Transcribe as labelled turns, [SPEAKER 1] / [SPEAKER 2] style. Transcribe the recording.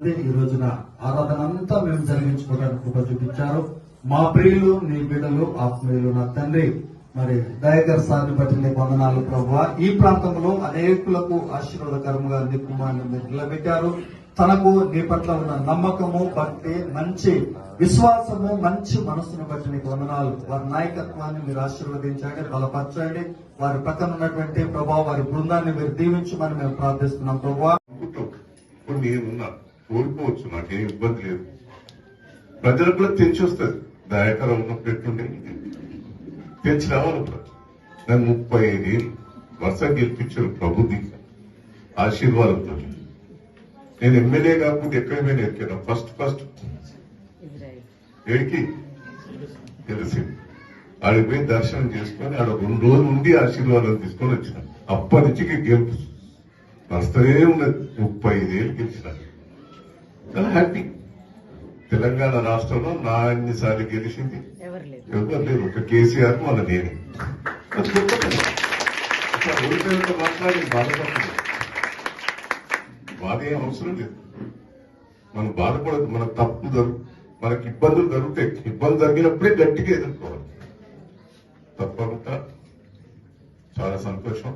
[SPEAKER 1] ఈ రోజున ఆరాధన అంతా మేము జరిగించుకోవడానికి కృప చూపించారు. మా ప్రియులు నీ బిడ్డలు ఆత్మీయులు నా తండ్రి. మరి దయగర్ సార్ని బట్టి నీ వందనాలు ప్రభు. ఈ ప్రాంతంలో అనేకులకు ఆశీర్వాదకరముగా నీ కుమారుని మీరు నిలబెట్టారు. తనకు నీ పట్ల ఉన్న నమ్మకము భక్తి మంచి విశ్వాసము మంచి మనస్సును బట్టి నీకు వందనాలు. వారి నాయకత్వాన్ని మీరు ఆశీర్వదించండి బలపరచండి. వారి పక్కన ఉన్నటువంటి ప్రభావ వారి బృందాన్ని మీరు దీవించమని మేము ప్రార్థిస్తున్నాం ప్రభావ
[SPEAKER 2] ఉన్నారు కోల్పోవచ్చు నాకేం ఇబ్బంది లేదు. ప్రజలకు కూడా తెచ్చి వస్తుంది. దయాకరం ఉన్న ఎట్లుండే? దాన్ని రావాలి కూడా ముప్పై ఐదేళ్ళు వరుస గెలిపించారు ప్రభుత్వ ఆశీర్వాదంతో. నేను ఎమ్మెల్యే కాకపోతే ఎక్కడ పోయినా ఎక్కాను ఫస్ట్ ఫస్ట్. ఏడికి? తెలిసి. ఆడికి పోయి దర్శనం చేసుకొని ఆడ రెండు రోజులు ఉండి ఆశీర్వాదం తీసుకొని వచ్చిన. అప్పటి నుంచి గెలుపు వస్తూనే ఉన్నది. ముప్పై ఐదేళ్ళు గెలిచినా. చాలా హ్యాపీ తెలంగాణ రాష్ట్రంలో నా అన్నిసార్లు గెలిచింది.
[SPEAKER 3] ఎవరు
[SPEAKER 2] లేరు. ఒక కేసీఆర్ మళ్ళీ నేనే. మాట్లాడి బాధపడుతుంది బాధ ఏం అవసరం లేదు. మనం బాధపడదు. మన తప్పు జరుగు మనకి ఇబ్బందులు జరుగుతాయి. ఇబ్బంది జరిగినప్పుడే గట్టిగా ఎదుర్కోవాలి. తప్పకుండా చాలా సంతోషం.